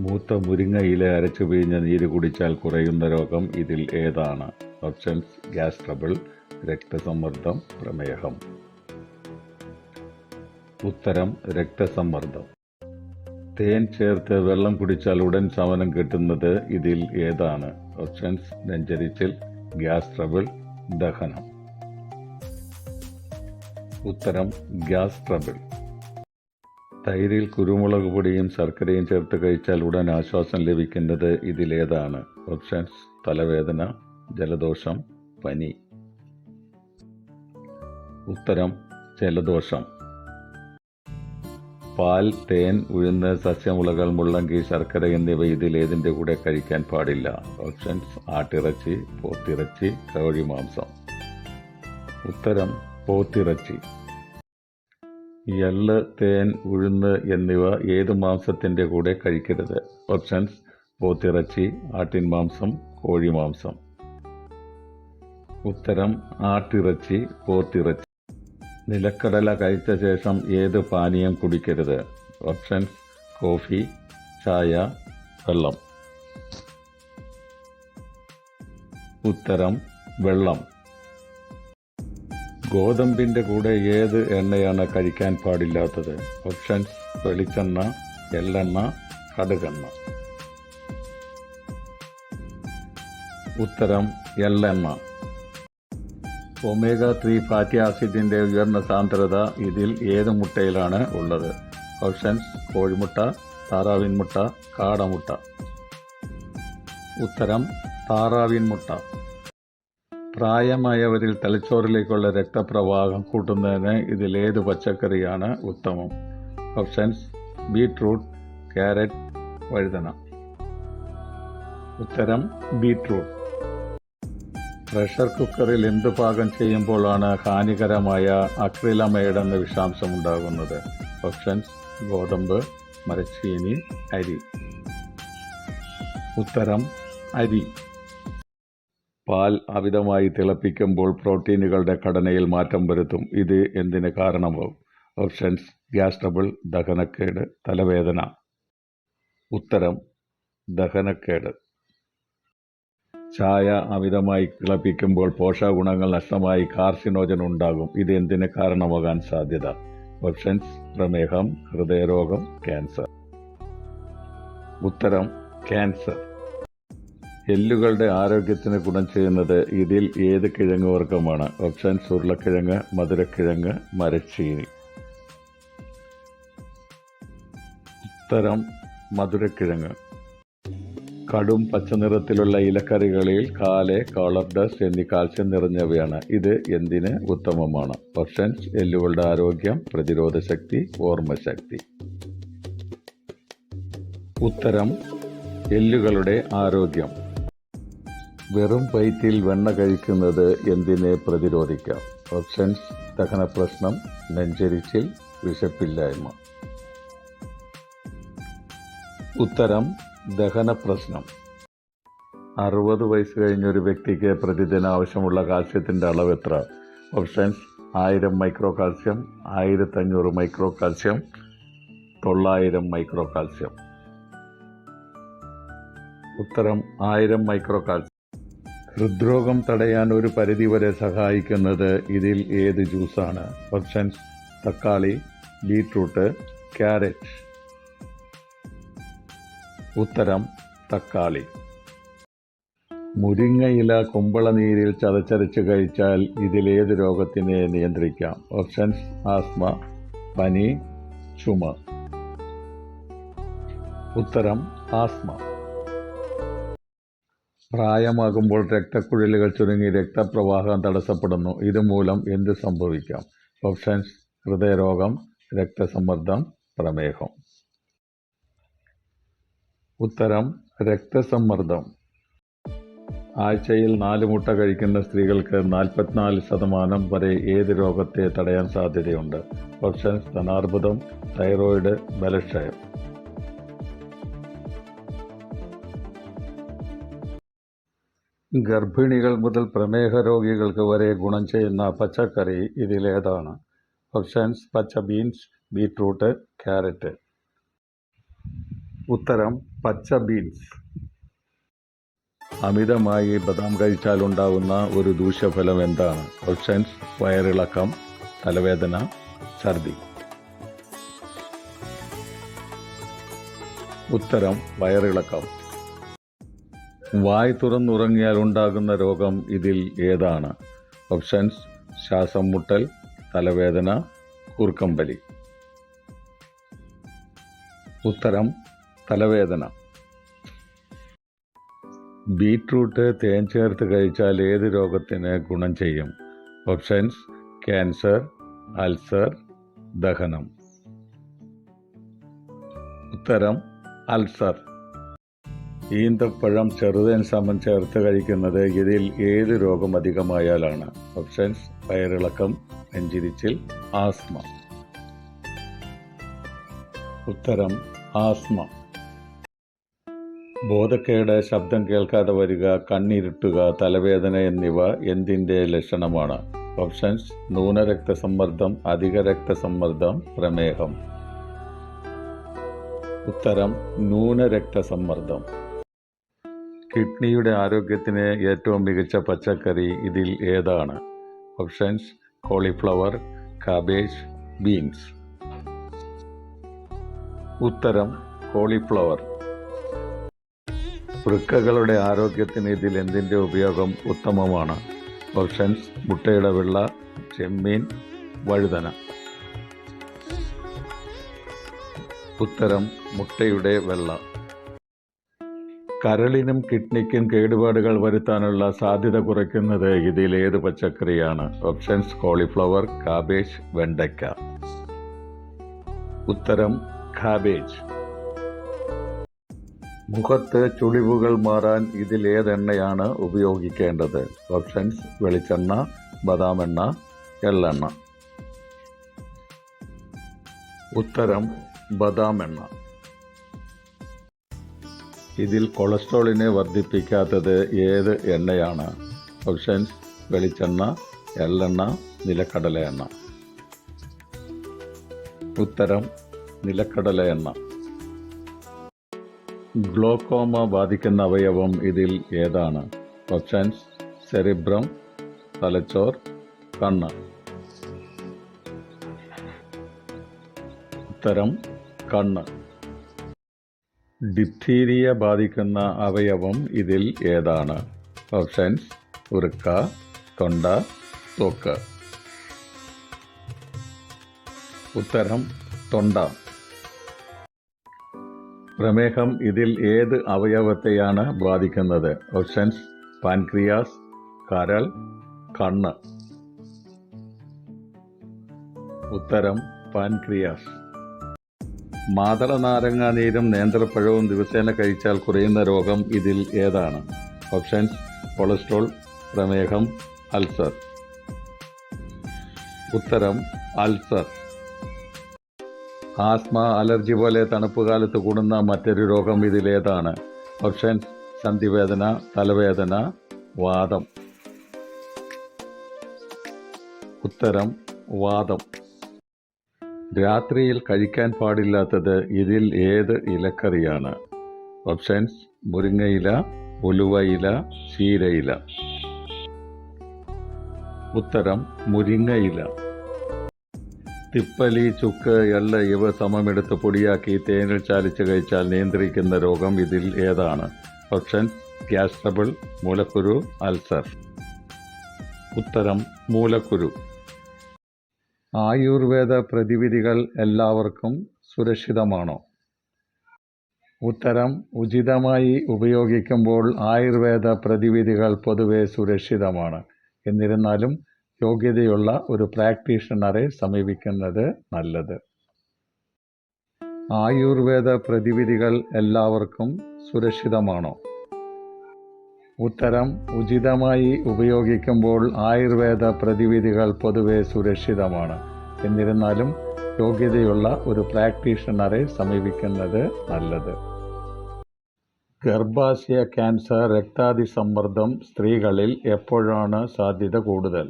മൂത്ത മുരിങ്ങ ഇല അരച്ചു പിഴിഞ്ഞ നീര് കുടിച്ചാൽ കുറയുന്ന രോഗം ഇതിൽ ഏതാണ്? ഓപ്ഷൻസ് ഗ്യാസ് ട്രബിൾ രക്തസമ്മർദ്ദം പ്രമേഹം. ഉത്തരം രക്തസമ്മർദ്ദം. തേൻ ചേർത്ത് വെള്ളം കുടിച്ചാൽ ഉടൻ ശമനം കിട്ടുന്നത് ഇതിൽ ഏതാണ്? ഓപ്ഷൻസ് നെഞ്ചരിച്ചിൽ ഗ്യാസ് ട്രബിൾ ദഹനം. ഉത്തരം ഗ്യാസ് ട്രബിൾ. തൈരിൽ കുരുമുളക് പൊടിയും ശർക്കരയും ചേർത്ത് കഴിച്ചാൽ ഉടൻ ആശ്വാസം ലഭിക്കുന്നത് ഇതിലേതാണ്. ഓപ്ഷൻസ് തലവേദന ജലദോഷം പനി. ഉത്തരം ജലദോഷം. പാൽ തേൻ ഉഴുന്ന് സസ്യമുളകൾ മുള്ളങ്കി ശർക്കര എന്നിവ ഇതിലേതിന്റെ കൂടെ കഴിക്കാൻ പാടില്ല. ഓപ്ഷൻസ് ആട്ടിറച്ചി പോത്തിറച്ചി കോഴി മാംസം. ഉത്തരം പോത്തിറച്ചി. എള്ള് തേൻ ഉഴുന്ന് എന്നിവ ഏത് മാംസത്തിന്റെ കൂടെ കഴിക്കരുത്? ഓപ്ഷൻസ് പോത്തിറച്ചി ആട്ടിൻ മാംസം കോഴി മാംസം. ഉത്തരം ആട്ടിറച്ചി പോത്തിറച്ചി. നിലക്കടല കഴിച്ച ശേഷം ഏത് പാനീയം കുടിക്കരുത്? ഓപ്ഷൻസ് കോഫി ചായ വെള്ളം. ഉത്തരം വെള്ളം. ഗോതമ്പിന്റെ കൂടെ ഏത് എണ്ണയാണ് കഴിക്കാൻ പാടില്ലാത്തത്? ഓപ്ഷൻസ് വെളിച്ചെണ്ണ എള്ളെണ്ണ കടുകെണ്ണ. ഉത്തരം എള്ളെണ്ണ ഒമേഗ ത്രീ ഫാറ്റി ആസിഡിന്റെ ഉയർന്ന സാന്ദ്രത ഇതിൽ ഏത് മുട്ടയിലാണ് ഉള്ളത്? ഓപ്ഷൻസ് കോഴിമുട്ട താറാവിൻ മുട്ട കാടമുട്ട. ഉത്തരം താറാവിൻ മുട്ട. പ്രായമായവരിൽ തലച്ചോറിലേക്കുള്ള രക്തപ്രവാഹം കൂട്ടുന്നതിന് ഇതിലേത് പച്ചക്കറിയാണ് ഉത്തമം? ഓപ്ഷൻസ് ബീട്രൂട്ട് ക്യാരറ്റ് വഴുതന. ഉത്തരം ബീട്രൂട്ട്. പ്രഷർ കുക്കറിൽ എന്ത് പാകം ചെയ്യുമ്പോഴാണ് ഹാനികരമായ അക്രിലമൈഡ് എന്ന വിഷാംശം ഉണ്ടാകുന്നത്? ഓപ്ഷൻസ് ഗോതമ്പ് മരച്ചീനി അരി. ഉത്തരം അരി. പാൽ അമിതമായി തിളപ്പിക്കുമ്പോൾ പ്രോട്ടീനുകളുടെ ഘടനയിൽ മാറ്റം വരുത്തും. ഇത് എന്തിന് കാരണമാവും? ഓപ്ഷൻസ് ഗ്യാസ് ട്രബിൾ ദഹനക്കേട് തലവേദന. ഉത്തരം ദഹനക്കേട്. ചായ അമിതമായി തിളപ്പിക്കുമ്പോൾ പോഷകഗുണങ്ങൾ നഷ്ടമായി കാർസിനോജൻ ഉണ്ടാകും. ഇത് എന്തിന് കാരണമാകാൻ സാധ്യത? ഓപ്ഷൻസ് പ്രമേഹം ഹൃദയരോഗം ക്യാൻസർ. ഉത്തരം ക്യാൻസർ. എല്ലുകളുടെ ആരോഗ്യത്തിന് ഗുണം ചെയ്യുന്നത് ഇതിൽ ഏത് കിഴങ്ങ് വർഗമാണ് ഓപ്ഷൻസ് ഉരുളക്കിഴങ്ങ് മധുരക്കിഴങ്ങ് മരച്ചീനി. ഉത്തരം മധുരക്കിഴങ്ങ്. കടും പച്ചനിറത്തിലുള്ള ഇലക്കറികളിൽ കാലെ കോളർഡസ് എന്നീ കാൽസ്യം നിറഞ്ഞവയാണ്. ഇത് എന്തിന് ഉത്തമമാണ്? ഓപ്ഷൻസ് എല്ലുകളുടെ ആരോഗ്യം പ്രതിരോധ ശക്തി ഓർമ്മശക്തി. ഉത്തരം എല്ലുകളുടെ ആരോഗ്യം. വെറും വയറ്റിൽ വെണ്ണ കഴിക്കുന്നത് എന്തിനെ പ്രതിരോധിക്കാം? ഓപ്ഷൻസ് ദഹന പ്രശ്നം നെഞ്ചരിച്ചിൽ വിശപ്പില്ലായ്മ. ഉത്തരം ദഹന പ്രശ്നം. അറുപത് വയസ്സ് കഴിഞ്ഞ ഒരു വ്യക്തിക്ക് പ്രതിദിനം ആവശ്യമുള്ള കാൽസ്യത്തിന്റെ അളവ് എത്ര? ഓപ്ഷൻസ് ആയിരം മൈക്രോ കാൽസ്യം ആയിരത്തഞ്ഞൂറ് മൈക്രോ കാൽസ്യം തൊള്ളായിരം മൈക്രോ കാൽസ്യം. ഉത്തരം ആയിരം മൈക്രോ കാൽസ്യം. ഹൃദ്രോഗം തടയാൻ ഒരു പരിധിവരെ സഹായിക്കുന്നത് ഇതിൽ ഏത് ജ്യൂസാണ്? ഓപ്ഷൻസ് തക്കാളി ബീട്രൂട്ട് ക്യാരറ്റ്. ഉത്തരം തക്കാളി. മുരിങ്ങയില കുമ്പളനീരിൽ ചതച്ചരച്ച് കഴിച്ചാൽ ഇതിലേത് രോഗത്തിനെ നിയന്ത്രിക്കാം? ഓപ്ഷൻസ് ആസ്മ പനി ചുമ. ഉത്തരം ആസ്മ. പ്രായമാകുമ്പോൾ രക്തക്കുഴലുകൾ ചുരുങ്ങി രക്തപ്രവാഹം തടസ്സപ്പെടുന്നു. ഇതുമൂലം എന്ത് സംഭവിക്കാം? ഓപ്ഷൻസ് ഹൃദയരോഗം രക്തസമ്മർദ്ദം പ്രമേഹം. ഉത്തരം രക്തസമ്മർദ്ദം. ആഴ്ചയിൽ നാല് മുട്ട കഴിക്കുന്ന സ്ത്രീകൾക്ക് നാൽപ്പത്തിനാല് ശതമാനം വരെ ഏത് രോഗത്തെ തടയാൻ സാധ്യതയുണ്ട്? ഓപ്ഷൻസ് ധനാർബുദം തൈറോയിഡ് ബലക്ഷയം. ഗർഭിണികൾ മുതൽ പ്രമേഹ രോഗികൾക്ക് വരെ ഗുണം ചെയ്യുന്ന പച്ചക്കറി ഇതിലേതാണ്. ഓപ്ഷൻസ് പച്ച ബീൻസ് ബീട്രൂട്ട് ക്യാരറ്റ് ഉത്തരം പച്ച ബീൻസ് അമിതമായി ബദാം കഴിച്ചാൽ ഉണ്ടാകുന്ന ഒരു ദൂഷ്യഫലം എന്താണ്? ഓപ്ഷൻസ് വയറിളക്കം തലവേദന ഛർദി. ഉത്തരം വയറിളക്കം. വായ് തുറന്നുറങ്ങിയാൽ ഉണ്ടാകുന്ന രോഗം ഇതിൽ ഏതാണ്? ഓപ്ഷൻസ് ശ്വാസം മുട്ടൽ തലവേദന കൂർക്കമ്പലി. ഉത്തരം തലവേദന. ബീട്രൂട്ട് തേൻ ചേർത്ത് കഴിച്ചാൽ ഏത് രോഗത്തിന് ഗുണം ചെയ്യും? ഓപ്ഷൻസ് ക്യാൻസർ അൾസർ ദഹനം. ഉത്തരം അൾസർ. ഈന്തപ്പഴം ചെറുതേൻ സമം ചേർത്ത് കഴിക്കുന്നത് ഇതിൽ ഏത് രോഗം അധികമായാലാണ്? ഓപ്ഷൻസ് വയറിളക്കം നെഞ്ചിരിച്ചിൽ ആസ്മ. ഉത്തരം ആസ്മ. ബോധക്കേട് ശബ്ദം കേൾക്കാതെ വരിക കണ്ണിരുട്ടുക തലവേദന എന്നിവ എന്തിന്റെ ലക്ഷണമാണ്? ഓപ്ഷൻസ് ന്യൂനരക്തസമ്മർദ്ദം അധിക രക്തസമ്മർദ്ദം പ്രമേഹം. ഉത്തരം ന്യൂനരക്തസമ്മർദ്ദം. കിഡ്നിയുടെ ആരോഗ്യത്തിന് ഏറ്റവും മികച്ച പച്ചക്കറി ഇതിൽ ഏതാണ്? Options cauliflower cabbage beans. ഉത്തരം കോളിഫ്ലവർ. വൃക്കകളുടെ ആരോഗ്യത്തിന് ഇതിൽ എന്തിന്റെ ഉപയോഗം ഉത്തമമാണ്? ഓപ്ഷൻസ് മുട്ടയുടെ വെള്ള ചെമ്മീൻ വഴുതന. ഉത്തരം മുട്ടയുടെ വെള്ള. കരളിനും കിഡ്നിക്കും കേടുപാടുകൾ വരുത്താനുള്ള സാധ്യത കുറയ്ക്കുന്നത് ഇതിൽ ഏത് പച്ചക്കറിയാണ്? ഓപ്ഷൻസ് കോളിഫ്ലവർ കാബേജ് വെണ്ടയ്ക്ക. ഉത്തരം കാബേജ് മുഖത്ത് ചുളിവുകൾ മാറാൻ ഇതിൽ ഏതെണ്ണയാണ് ഉപയോഗിക്കേണ്ടത്? ഓപ്ഷൻസ് വെളിച്ചെണ്ണ ബദാം എണ്ണ എള്ളെണ്ണ. ഉത്തരം ബദാം എണ്ണ ഇതിൽ കൊളസ്ട്രോളിനെ വർദ്ധിപ്പിക്കാത്തത് ഏത് എണ്ണയാണ്? ഓപ്ഷൻസ് വെളിച്ചെണ്ണ എള്ളെണ്ണ നിലക്കടല എണ്ണ. ഉത്തരം നിലക്കടല എണ്ണ. ഗ്ലോക്കോമ ബാധിക്കുന്ന അവയവം ഇതിൽ ഏതാണ്? ഓപ്ഷൻസ് സെറിബ്രം തലച്ചോർ കണ്ണ്. ഉത്തരം കണ്ണ്. ഡിപ്തീരിയ ബാധിക്കുന്ന അവയവം ഇതിൽ ഏതാണ്? ഓപ്ഷൻസ് ഉറുക്ക തൊണ്ട ത്വക്ക് ഉത്തരം തൊണ്ട. പ്രമേഹം ഇതിൽ ഏത് അവയവത്തെയാണ് ബാധിക്കുന്നത്? ഓപ്ഷൻസ് പാൻക്രിയാസ് കരൾ കണ്ണ്. ഉത്തരം പാൻക്രിയാസ്. മാതള നാരങ്ങ നീരും നേന്ത്രപ്പഴവും ദിവസേന കഴിച്ചാൽ കുറയുന്ന രോഗം ഇതിൽ ഏതാണ്? ഓപ്ഷൻസ് കൊളസ്ട്രോൾ പ്രമേഹം അൾസർ. ഉത്തരം അൾസർ. ആസ്മ അലർജി പോലെ തണുപ്പ് കാലത്ത് കൂടുന്ന മറ്റൊരു രോഗം ഇതിലേതാണ് ഓപ്ഷൻസ് സന്ധിവേദന തലവേദന വാദം. ഉത്തരം വാദം. രാത്രിയിൽ കഴിക്കാൻ പാടില്ലാത്തത് ഇതിൽ ഏത് ഇലക്കറിയാണ്? ഓപ്ഷൻസ് മുരിങ്ങയില ഉലുവയില ചീരയില ഉത്തരം മുരിങ്ങയില തിപ്പലി ചുക്ക് എള്ള ഇവ സമമെടുത്ത് പൊടിയാക്കി തേനിൽ ചാലിച്ച് കഴിച്ചാൽ നിയന്ത്രിക്കുന്ന രോഗം ഇതിൽ ഏതാണ്? ഓപ്ഷൻ ഗ്യാസ് ട്രബിൾ മൂലക്കുരു അൾസർ. ഉത്തരം മൂലക്കുരു. ആയുർവേദ പ്രതിവിധികൾ എല്ലാവർക്കും സുരക്ഷിതമാണോ? ഉത്തരം ഉചിതമായി ഉപയോഗിക്കുമ്പോൾ ആയുർവേദ പ്രതിവിധികൾ പൊതുവെ സുരക്ഷിതമാണ്. എന്നിരുന്നാലും യോഗ്യതയുള്ള ഒരു പ്രാക്ടീഷണറെ സമീപിക്കുന്നത് നല്ലത്. ആയുർവേദ പ്രതിവിധികൾ എല്ലാവർക്കും സുരക്ഷിതമാണോ? ഉത്തരം ഉചിതമായി ഉപയോഗിക്കുമ്പോൾ ആയുർവേദ പ്രതിവിധികൾ പൊതുവെ സുരക്ഷിതമാണ്. എന്നിരുന്നാലും യോഗ്യതയുള്ള ഒരു പ്രാക്ടീഷണറെ സമീപിക്കുന്നത് നല്ലത്. ഗർഭാശയ ക്യാൻസർ രക്താതിസമ്മർദ്ദം സ്ത്രീകളിൽ എപ്പോഴാണ് സാധ്യത കൂടുതൽ?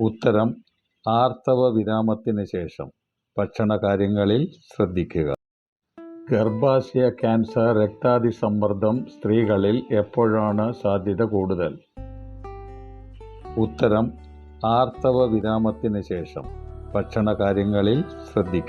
ഉത്തരം ആർത്തവ വിരാമത്തിന് ശേഷം. ഭക്ഷണകാര്യങ്ങളിൽ ശ്രദ്ധിക്കുക. ഗർഭാശയ ക്യാൻസർ രക്താതിസമ്മർദ്ദം സ്ത്രീകളിൽ എപ്പോഴാണ് സാധ്യത കൂടുതൽ? ഉത്തരം ആർത്തവ വിരാമത്തിന് ശേഷം. ഭക്ഷണ കാര്യങ്ങളിൽ ശ്രദ്ധിക്കുക.